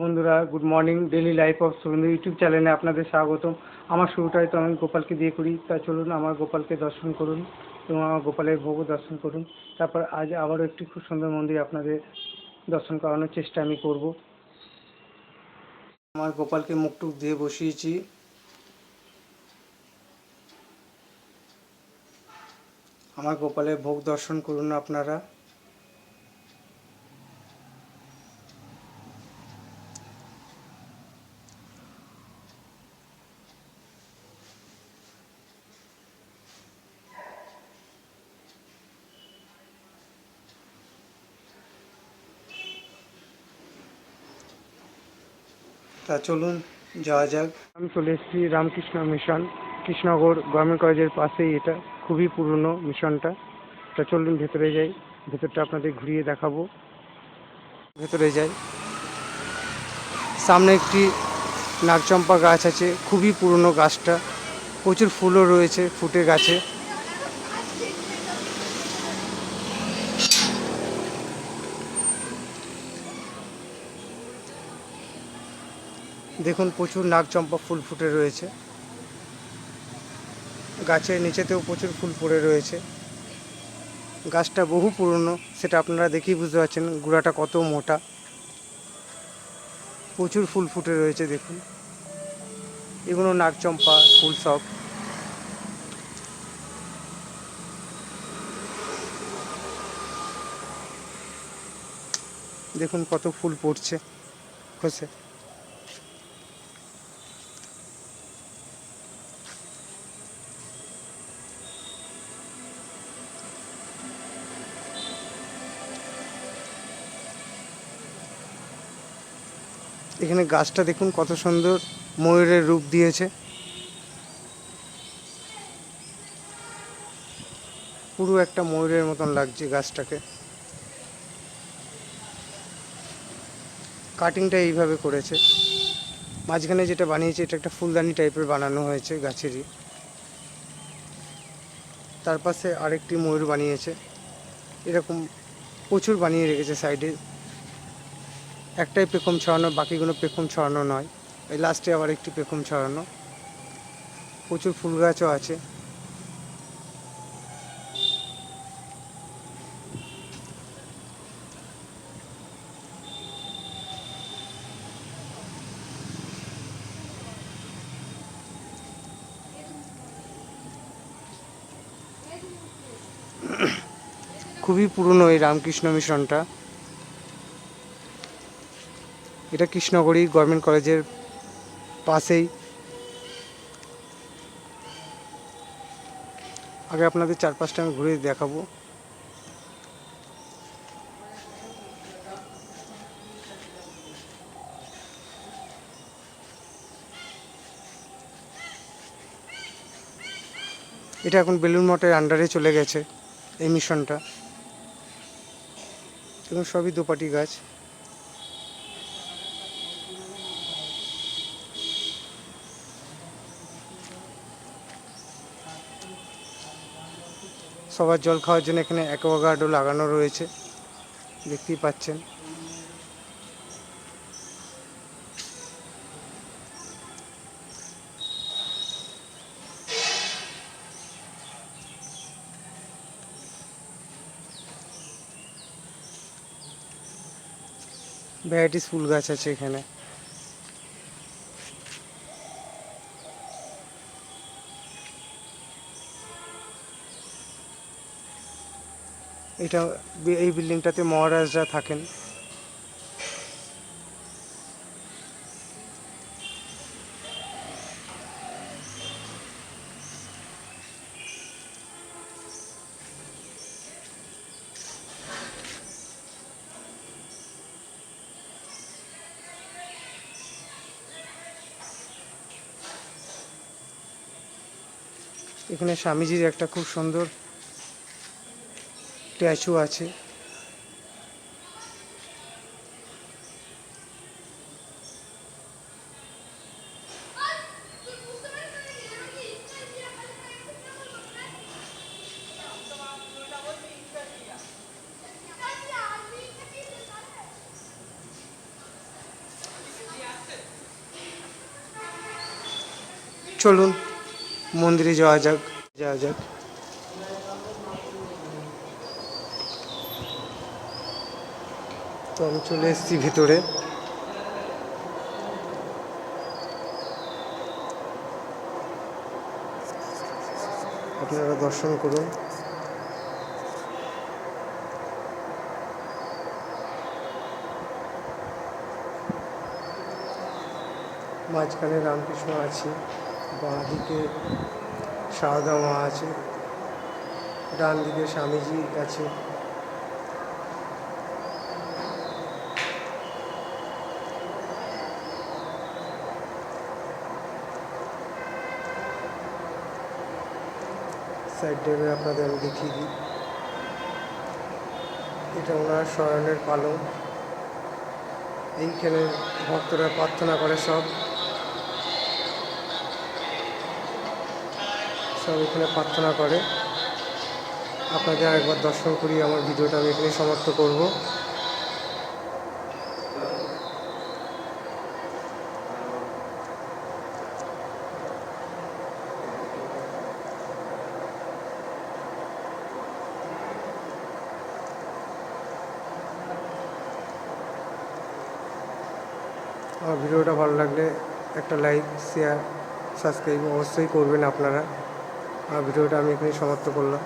বন্ধুরা good morning daily life of Surendra YouTube চ্যানেলে আপনাদের স্বাগতম। আমার শুরুটাই তো আমি গোপালকে দিয়ে করি, তা চলুন আমার গোপালকে দর্শন করুন এবং আমার গোপালের ভোগও দর্শন করুন। তারপর আজ আবারও একটি খুব সুন্দর মন্দির আপনাদের দর্শন করানোর চেষ্টা আমি করব। আমার গোপালকে মুখটুক দিয়ে বসিয়েছি। আমার গোপালের ভোগ দর্শন করুন আপনারা। তা চলুন, যাওয়া যাক। আমি চলে এসেছি রামকৃষ্ণ মিশন, কৃষ্ণনগর গভর্নমেন্ট কলেজের পাশেই। এটা খুবই পুরনো মিশনটা। তা চলুন, ভেতরে যাই। ভেতরটা আপনাদের ঘুরিয়ে দেখাবো। ভেতরে যাই। সামনে একটি নাগচম্পা গাছ আছে। খুবই পুরনো গাছটা। প্রচুর ফুলও রয়েছে ফুটে গাছে। দেখুন প্রচুর নাগচম্পা ফুল ফুটে রয়েছে। গাছের নিচেতেও প্রচুর ফুল পড়ে রয়েছে। গাছটা বহু পুরনো, সেটা আপনারা দেখেই বুঝতে পারছেন গুড়াটা কত মোটা। প্রচুর ফুল ফুটে রয়েছে, দেখুন। এগুলো নাগচম্পা, ফুল সব। দেখুন কত ফুল পড়ছে, খসে। এখানে গাছটা দেখুন কত সুন্দর ময়ূরের রূপ দিয়েছে। পুরো একটা ময়ূরের মতন লাগছে গাছটাকে। কাটিংটা এইভাবে করেছে। মাঝখানে যেটা বানিয়েছে, এটা একটা ফুলদানি টাইপের বানানো হয়েছে গাছেরই। তার পাশে আরেকটি ময়ূর বানিয়েছে। এরকম প্রচুর বানিয়ে রেখেছে সাইডে। একটাই পেখম ছড়ানো, বাকিগুলো পেখম ছড়ানো নয়। এই লাস্টে আবার একটি পেখম ছড়ানো। প্রচুর ফুল গাছও আছে। খুবই পুরনো এই রামকৃষ্ণ মিশনটা। এটা কৃষ্ণগড়ি গভর্নমেন্ট কলেজের পাশেই। আগে আপনাদের চারপাশটা আমি ঘুরে দেখাবো। এটা এখন বেলুন মঠের আন্ডারে চলে গেছে এই মিশনটা। এবং সবই দোপাটি গাছ। সবার জল খাওয়ার জন্য এখানে অ্যাকোয়াগার্ডও লাগানো রয়েছে। দেখতেই পাচ্ছেন। ভ্যারাইটিস ফুল গাছ আছে এখানে। এটা এই বিল্ডিংটাতে মহারাজরা থাকেন। এখানে স্বামীজির একটা খুব সুন্দর স্ট্যাচু আছে। চলুন মন্দিরে যাওয়া যাক যাওয়া যাক। তো আমি চলে এসেছি ভিতরে। আপনারা দর্শন করুন। মাঝখানে রামকৃষ্ণ আছে বাঁ দিকে সারদা মা আছে ডান দিকে স্বামীজি আছে। সাইড আপনাদের আমি দেখিয়ে দিই। এটা ওনার শয়নের পালং। এইখানে ভক্তরা প্রার্থনা করে সব। সব এখানে প্রার্থনা করে। আপনাদের আরেকবার দর্শন করি আমার ভিডিওটা আমি এখানে সমাপ্ত করব। আমার ভিডিওটা ভালো লাগলে একটা লাইক শেয়ার সাবস্ক্রাইব অবশ্যই করবেন আপনারা। আমার ভিডিওটা আমি এখানে সমাপ্ত করলাম।